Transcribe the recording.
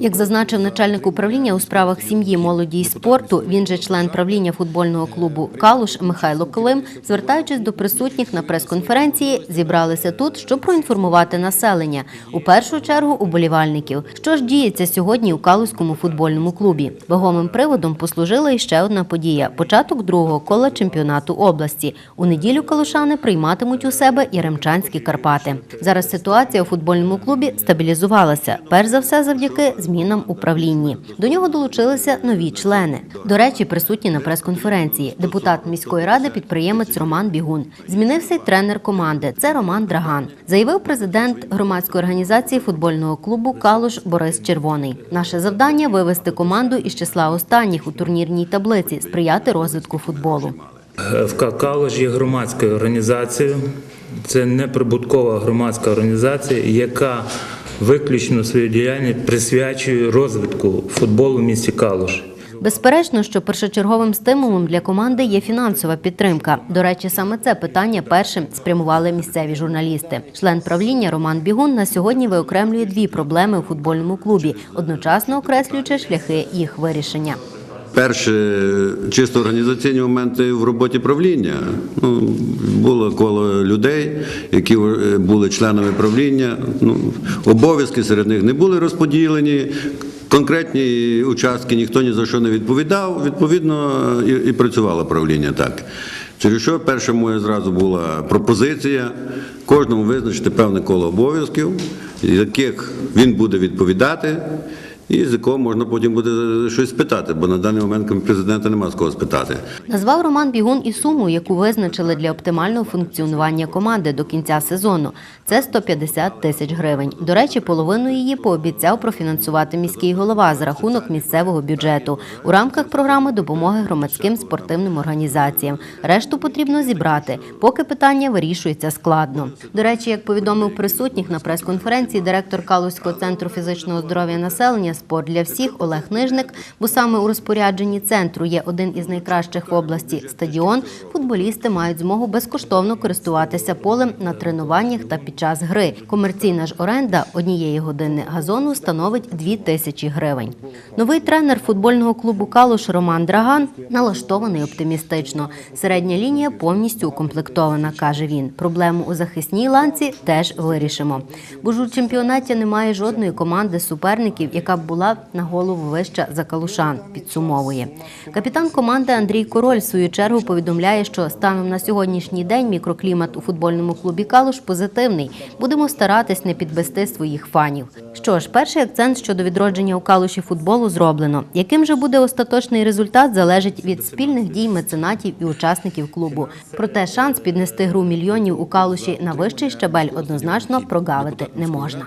Як зазначив начальник управління у справах сім'ї, молоді і спорту, він же член правління футбольного клубу Калуш Михайло Клим, звертаючись до присутніх на прес-конференції, зібралися тут, щоб проінформувати населення, у першу чергу уболівальників. Що ж діється сьогодні у Калуському футбольному клубі? Вагомим приводом послужила іще одна подія: початок другого кола чемпіонату області. У неділю калушани прийматимуть у себе і ремчанські Карпати. Зараз ситуація у футбольному клубі стабілізувалася. Перш за все, завдяки змінам управлінні. До нього долучилися нові члени. До речі, присутні на прес-конференції. Депутат міської ради, підприємець Роман Бігун. Змінився й тренер команди. Це Роман Драган. Заявив президент громадської організації футбольного клубу Калуш Борис Червоний. Наше завдання вивести команду із числа останніх у турнірній таблиці, сприяти розвитку футболу. ФК «Калуш» є громадською організацією. Це неприбуткова громадська організація, яка виключно свою діяльність присвячує розвитку футболу в місті Калуш. Безперечно, що першочерговим стимулом для команди є фінансова підтримка. До речі, саме це питання першим спрямували місцеві журналісти. Член правління Роман Бігун на сьогодні виокремлює дві проблеми у футбольному клубі, одночасно окреслюючи шляхи їх вирішення. Перше, чисто організаційні моменти в роботі правління. Ну, було коло людей, які е, були членами правління. Ну, обов'язки серед них не були розподілені. Конкретні участки ніхто ні за що не відповідав. Відповідно, і, і працювало правління так. Через що перша моя зразу була пропозиція кожному визначити певне коло обов'язків, яких він буде відповідати. І з якого можна потім буде щось спитати, бо на даний момент президента нема з кого спитати. Назвав Роман Бігун і суму, яку визначили для оптимального функціонування команди до кінця сезону. Це 150 тисяч гривень. До речі, половину її пообіцяв профінансувати міський голова за рахунок місцевого бюджету у рамках програми допомоги громадським спортивним організаціям. Решту потрібно зібрати, поки питання вирішується складно. До речі, як повідомив присутніх на прес-конференції директор Калузького центру фізичного здоров'я населення спорт для всіх Олег Нижник, бо саме у розпорядженні центру є один із найкращих в області стадіон. Футболісти мають змогу безкоштовно користуватися полем на тренуваннях та під час гри. Комерційна ж оренда однієї години газону становить 2 тисячі гривень. Новий тренер футбольного клубу Калуш Роман Драган налаштований оптимістично. Середня лінія повністю укомплектована, каже він. Проблему у захисній ланці теж вирішимо. Бо ж у чемпіонаті немає жодної команди суперників, яка б була на голову вища за калушан. Підсумовує капітан команди Андрій Король. В свою чергу повідомляє, що станом на сьогоднішній день мікроклімат у футбольному клубі Калуш позитивний. Будемо старатись не підвести своїх фанів. Що ж, перший акцент щодо відродження у калуші футболу зроблено. Яким же буде остаточний результат, залежить від спільних дій меценатів і учасників клубу. Проте шанс піднести гру мільйонів у калуші на вищий щабель однозначно прогавити не можна.